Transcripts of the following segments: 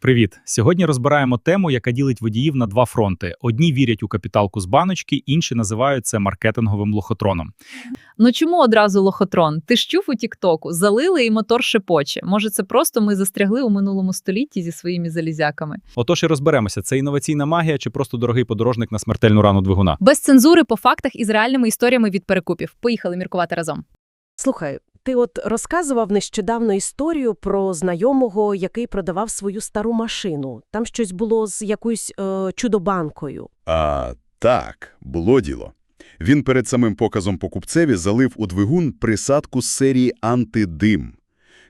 Привіт! Сьогодні розбираємо тему, яка ділить водіїв на два фронти: одні вірять у капіталку з баночки, інші називають це маркетинговим лохотроном. Ну чому одразу лохотрон? Ти ж чув у Тіктоку, залили і мотор шепоче. Може, це просто ми застрягли у минулому столітті зі своїми залізяками. Отож і розберемося, це інноваційна магія чи просто дорогий подорожник на смертельну рану двигуна. Без цензури по фактах і з реальними історіями від перекупів. Поїхали міркувати разом. Слухай, ти от розказував нещодавно історію про знайомого, який продавав свою стару машину. Там щось було з якоюсь е, чудобанкою. А, так, було діло. Він перед самим показом покупцеві залив у двигун присадку з серії «Антидим».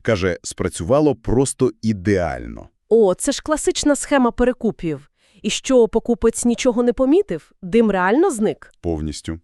Каже, спрацювало просто ідеально. О, це ж класична схема перекупів. І що, покупець нічого не помітив? Дим реально зник? Повністю.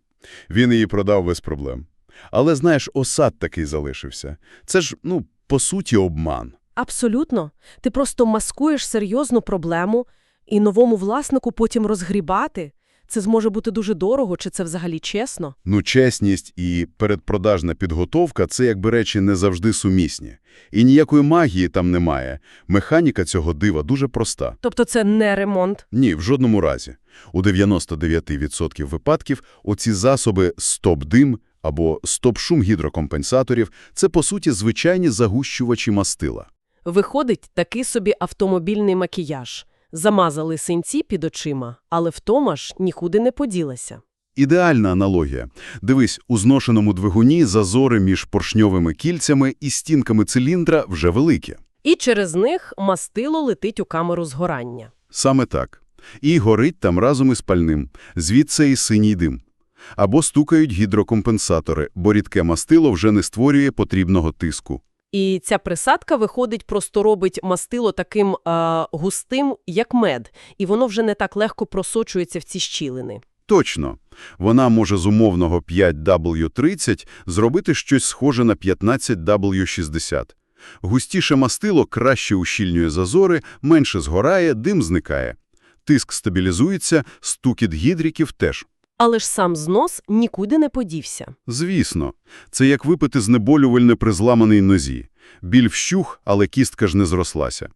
Він її продав без проблем. Але, знаєш, осад такий залишився. Це ж, ну, по суті, обман. Абсолютно. Ти просто маскуєш серйозну проблему і новому власнику потім розгрібати. Це зможе бути дуже дорого, чи це взагалі чесно? Ну, чесність і передпродажна підготовка – це якби речі не завжди сумісні. І ніякої магії там немає. Механіка цього дива дуже проста. Тобто це не ремонт. Ні, в жодному разі. У 99% випадків оці засоби «стоп-дим» або «стоп-шум гідрокомпенсаторів» – це, по суті, звичайні загущувачі мастила. Виходить такий собі автомобільний макіяж. Замазали синці під очима, але втома ж нікуди не поділася. Ідеальна аналогія. Дивись, у зношеному двигуні зазори між поршньовими кільцями і стінками циліндра вже великі. І через них мастило летить у камеру згорання. Саме так. І горить там разом із пальним, звідси і синій дим. Або стукають гідрокомпенсатори, бо рідке мастило вже не створює потрібного тиску. І ця присадка, виходить, просто робить мастило таким е, густим, як мед, і воно вже не так легко просочується в ці щілини. Точно. Вона може з умовного 5W30 зробити щось схоже на 15W60. Густіше мастило краще ущільнює зазори, менше згорає, дим зникає. Тиск стабілізується, стукіт гідриків теж. Але ж сам знос нікуди не подівся. Звісно, це як випити знеболювальне при зламаній нозі. Біль вщух, але кістка ж не зрослася.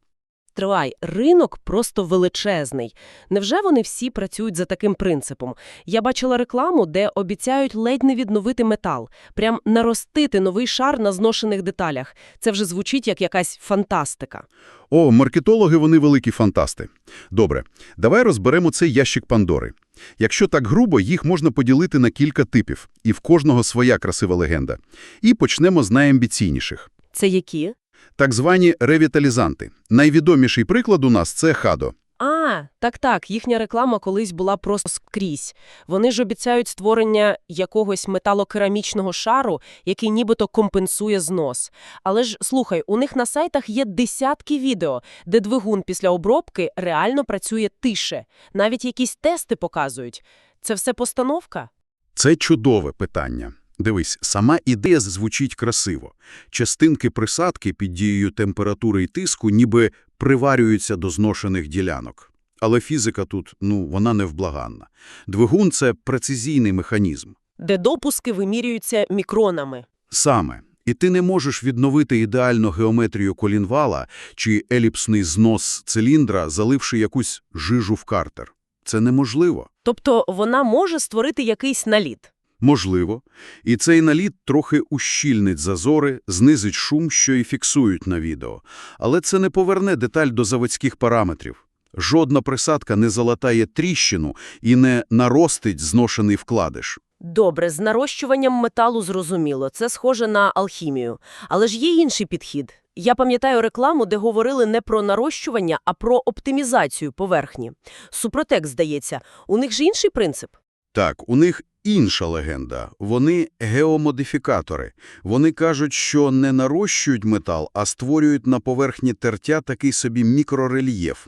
Тривай, ринок просто величезний. Невже вони всі працюють за таким принципом? Я бачила рекламу, де обіцяють ледь не відновити метал, прям наростити новий шар на зношених деталях. Це вже звучить як якась фантастика. О, маркетологи вони великі фантасти. Добре, давай розберемо цей ящик Пандори. Якщо так грубо, їх можна поділити на кілька типів, і в кожного своя красива легенда. І почнемо з найамбіційніших. Це які? Так звані ревіталізанти. Найвідоміший приклад у нас – це Хадо. А, так-так, їхня реклама колись була просто скрізь. Вони ж обіцяють створення якогось металокерамічного шару, який нібито компенсує знос. Але ж, слухай, у них на сайтах є десятки відео, де двигун після обробки реально працює тише. Навіть якісь тести показують. Це все постановка? Це чудове питання. Дивись, сама ідея звучить красиво. Частинки присадки під дією температури і тиску ніби приварюються до зношених ділянок. Але фізика тут, ну, вона невблаганна. Двигун – це прецизійний механізм. Де допуски вимірюються мікронами. Саме. І ти не можеш відновити ідеальну геометрію колінвала чи еліпсний знос циліндра, заливши якусь жижу в картер. Це неможливо. Тобто вона може створити якийсь наліт. Можливо. І цей наліт трохи ущільнить зазори, знизить шум, що і фіксують на відео. Але це не поверне деталь до заводських параметрів. Жодна присадка не залатає тріщину і не наростить зношений вкладиш. Добре, з нарощуванням металу зрозуміло, це схоже на алхімію. Але ж є інший підхід. Я пам'ятаю рекламу, де говорили не про нарощування, а про оптимізацію поверхні. Супротек, здається, у них ж інший принцип. Так, у них інша легенда. Вони геомодифікатори. Вони кажуть, що не нарощують метал, а створюють на поверхні тертя такий собі мікрорельєф.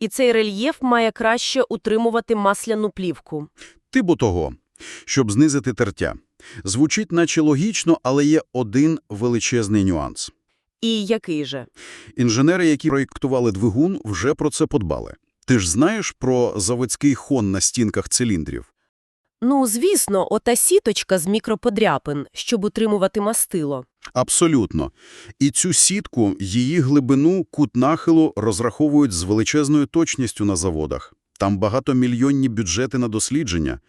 І цей рельєф має краще утримувати масляну плівку. Типу того, щоб знизити тертя. Звучить наче логічно, але є один величезний нюанс. І який же? Інженери, які проєктували двигун, вже про це подбали. Ти ж знаєш про заводський хон на стінках циліндрів? Ну, звісно, ота сіточка з мікроподряпин, щоб утримувати мастило. Абсолютно. І цю сітку, її глибину, кут нахилу розраховують з величезною точністю на заводах. Там багатомільйонні бюджети на дослідження.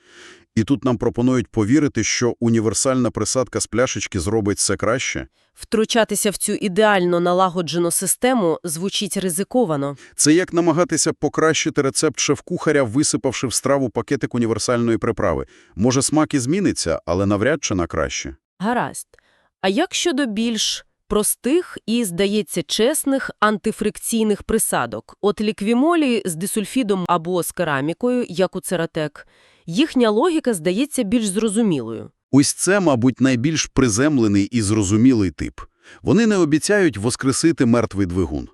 І тут нам пропонують повірити, що універсальна присадка з пляшечки зробить все краще. Втручатися в цю ідеально налагоджену систему звучить ризиковано. Це як намагатися покращити рецепт шеф-кухаря, висипавши в страву пакетик універсальної приправи. Може, смак і зміниться, але навряд чи на краще. Гаразд. А як щодо більш простих і, здається, чесних антифрикційних присадок? От ліквімолі з дисульфідом або з керамікою, як у цератек, їхня логіка здається більш зрозумілою. Ось це, мабуть, найбільш приземлений і зрозумілий тип. Вони не обіцяють воскресити мертвий двигун.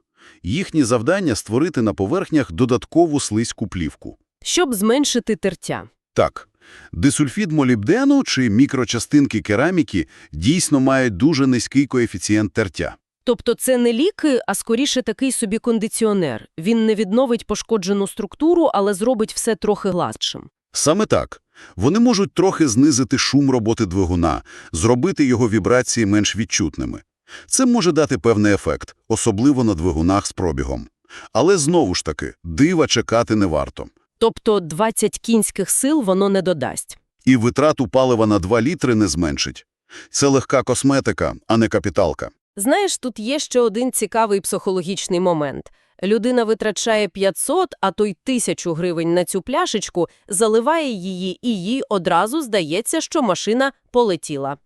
Їхні завдання – створити на поверхнях додаткову слизьку плівку. Щоб зменшити тертя. Так, дисульфід молібдену чи мікрочастинки кераміки дійсно мають дуже низький коефіцієнт тертя. Тобто це не ліки, а скоріше такий собі кондиціонер. Він не відновить пошкоджену структуру, але зробить все трохи гладшим. Саме так. Вони можуть трохи знизити шум роботи двигуна, зробити його вібрації менш відчутними. Це може дати певний ефект, особливо на двигунах з пробігом. Але знову ж таки, дива чекати не варто. Тобто 20 кінських сил воно не додасть. І витрату палива на 2 літри не зменшить. Це легка косметика, а не капіталка. Знаєш, тут є ще один цікавий психологічний момент. Людина витрачає 500, а то й 1000 гривень на цю пляшечку, заливає її, і їй одразу здається, що машина полетіла.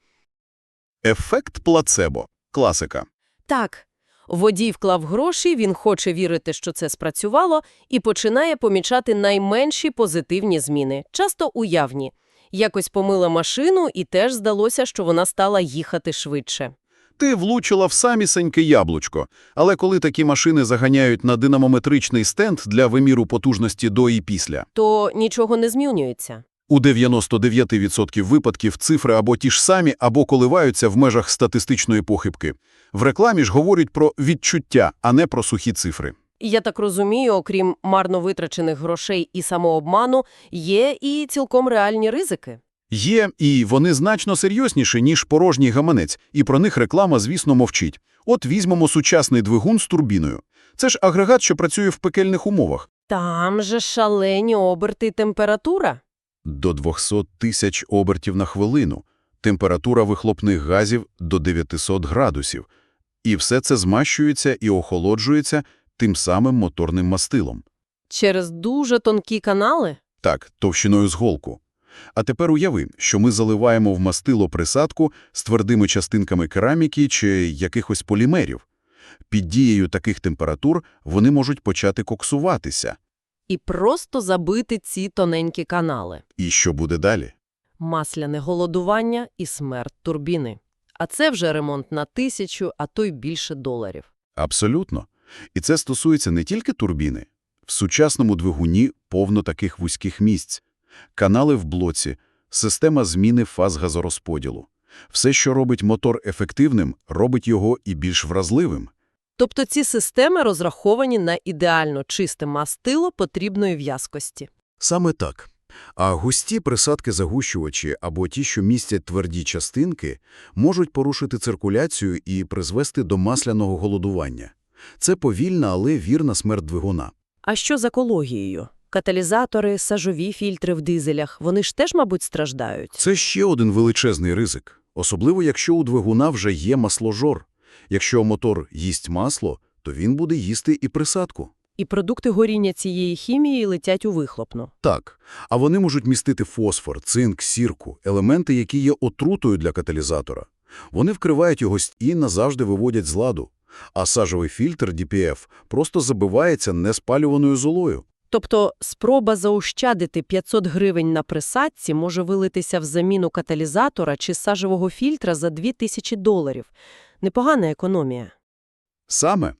Ефект плацебо. Класика. Так, водій вклав гроші, він хоче вірити, що це спрацювало, і починає помічати найменші позитивні зміни, часто уявні. Якось помила машину, і теж здалося, що вона стала їхати швидше. Ти влучила в самісеньке яблучко. Але коли такі машини заганяють на динамометричний стенд для виміру потужності до і після, То нічого не змінюється. у 99% випадків цифри або ті ж самі, або коливаються в межах статистичної похибки. В рекламі ж говорять про відчуття, а не про сухі цифри. І Я так розумію, окрім марно витрачених грошей і самообману, є і цілком реальні ризики. Є, і вони значно серйозніші, ніж порожній гаманець, і про них реклама, звісно, мовчить. От візьмемо сучасний двигун з турбіною. Це ж агрегат, що працює в пекельних умовах. Там же шалені оберти і температура. До 200 тисяч обертів на хвилину. Температура вихлопних газів до 900 градусів. І все це змащується і охолоджується тим самим моторним мастилом. Через дуже тонкі канали? Так, товщиною з голку. А тепер уяви, що ми заливаємо в мастило присадку з твердими частинками кераміки чи якихось полімерів. Під дією таких температур вони можуть почати коксуватися. І просто забити ці тоненькі канали. І що буде далі? Масляне голодування і смерть турбіни. А це вже ремонт на тисячу, а то й більше доларів. Абсолютно. І це стосується не тільки турбіни. В сучасному двигуні повно таких вузьких місць. Канали в блоці, система зміни фаз газорозподілу. Все, що робить мотор ефективним, робить його і більш вразливим. Тобто ці системи розраховані на ідеально чисте мастило потрібної в'язкості. Саме так. А густі присадки-загущувачі або ті, що містять тверді частинки, можуть порушити циркуляцію і призвести до масляного голодування. Це повільна, але вірна смерть двигуна. А що з екологією? Каталізатори, сажові фільтри в дизелях, вони ж теж, мабуть, страждають. Це ще один величезний ризик, особливо якщо у двигуна вже є масложор. Якщо мотор їсть масло, то він буде їсти і присадку. І продукти горіння цієї хімії летять у вихлопну. Так, а вони можуть містити фосфор, цинк, сірку, елементи, які є отрутою для каталізатора. Вони вкривають його і назавжди виводять з ладу. А сажовий фільтр DPF просто забивається неспалюваною золою. Тобто спроба заощадити 500 гривень на присадці може вилитися в заміну каталізатора чи сажового фільтра за 2000 доларів. Непогана економія. Саме,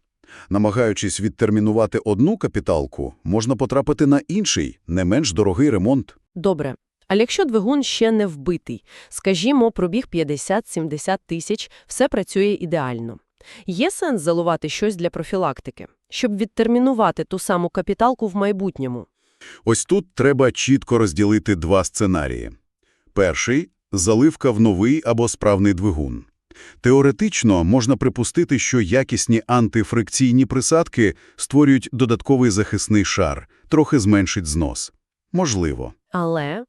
намагаючись відтермінувати одну капіталку, можна потрапити на інший, не менш дорогий ремонт. Добре. А якщо двигун ще не вбитий, скажімо, пробіг 50-70 тисяч, все працює ідеально. Є сенс залувати щось для профілактики, щоб відтермінувати ту саму капіталку в майбутньому? Ось тут треба чітко розділити два сценарії. Перший – заливка в новий або справний двигун. Теоретично можна припустити, що якісні антифрикційні присадки створюють додатковий захисний шар, трохи зменшить знос. Можливо. Але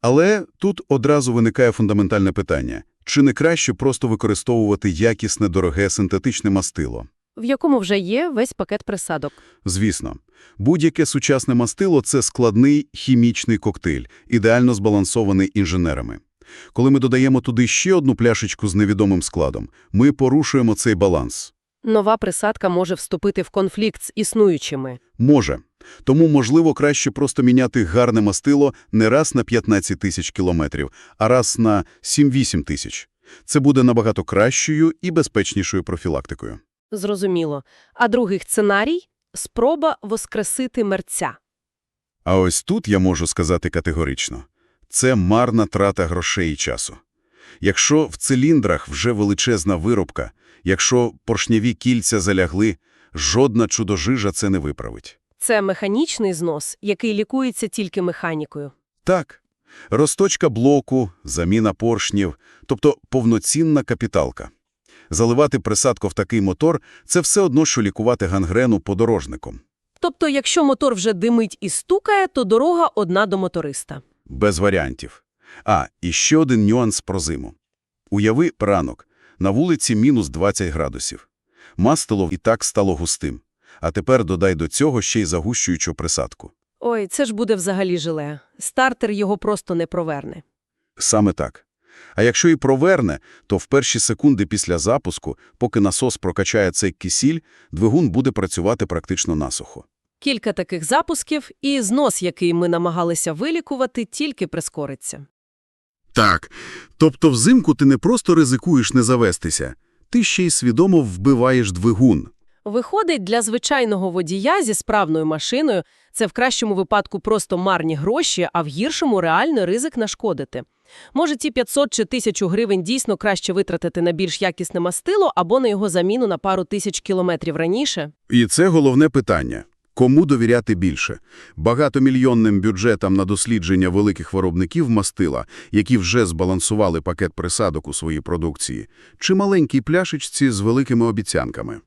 Але тут одразу виникає фундаментальне питання. Чи не краще просто використовувати якісне, дороге синтетичне мастило? В якому вже є весь пакет присадок. Звісно. Будь-яке сучасне мастило – це складний хімічний коктейль, ідеально збалансований інженерами. Коли ми додаємо туди ще одну пляшечку з невідомим складом, ми порушуємо цей баланс. Нова присадка може вступити в конфлікт з існуючими. Може. Тому, можливо, краще просто міняти гарне мастило не раз на 15 тисяч кілометрів, а раз на 7-8 тисяч. Це буде набагато кращою і безпечнішою профілактикою. Зрозуміло. А другий сценарій – спроба воскресити мерця. А ось тут я можу сказати категорично. Це марна трата грошей і часу. Якщо в циліндрах вже величезна виробка, якщо поршневі кільця залягли, жодна чудожижа це не виправить. Це механічний знос, який лікується тільки механікою. Так, розточка блоку, заміна поршнів, тобто повноцінна капіталка. Заливати присадку в такий мотор – це все одно, що лікувати гангрену подорожником. Тобто, якщо мотор вже димить і стукає, то дорога одна до моториста. Без варіантів. А, і ще один нюанс про зиму. Уяви ранок. На вулиці мінус 20 градусів. Мастило і так стало густим. А тепер додай до цього ще й загущуючу присадку. Ой, це ж буде взагалі жиле. Стартер його просто не проверне. Саме так. А якщо і проверне, то в перші секунди після запуску, поки насос прокачає цей кисіль, двигун буде працювати практично насухо. Кілька таких запусків, і знос, який ми намагалися вилікувати, тільки прискориться. Так. Тобто взимку ти не просто ризикуєш не завестися, ти ще й свідомо вбиваєш двигун. Виходить, для звичайного водія зі справною машиною це в кращому випадку просто марні гроші, а в гіршому реально ризик нашкодити. Може, ті 500 чи 1000 гривень дійсно краще витратити на більш якісне мастило або на його заміну на пару тисяч кілометрів раніше? І це головне питання. Кому довіряти більше? Багатомільйонним бюджетам на дослідження великих виробників мастила, які вже збалансували пакет присадок у своїй продукції, чи маленькій пляшечці з великими обіцянками?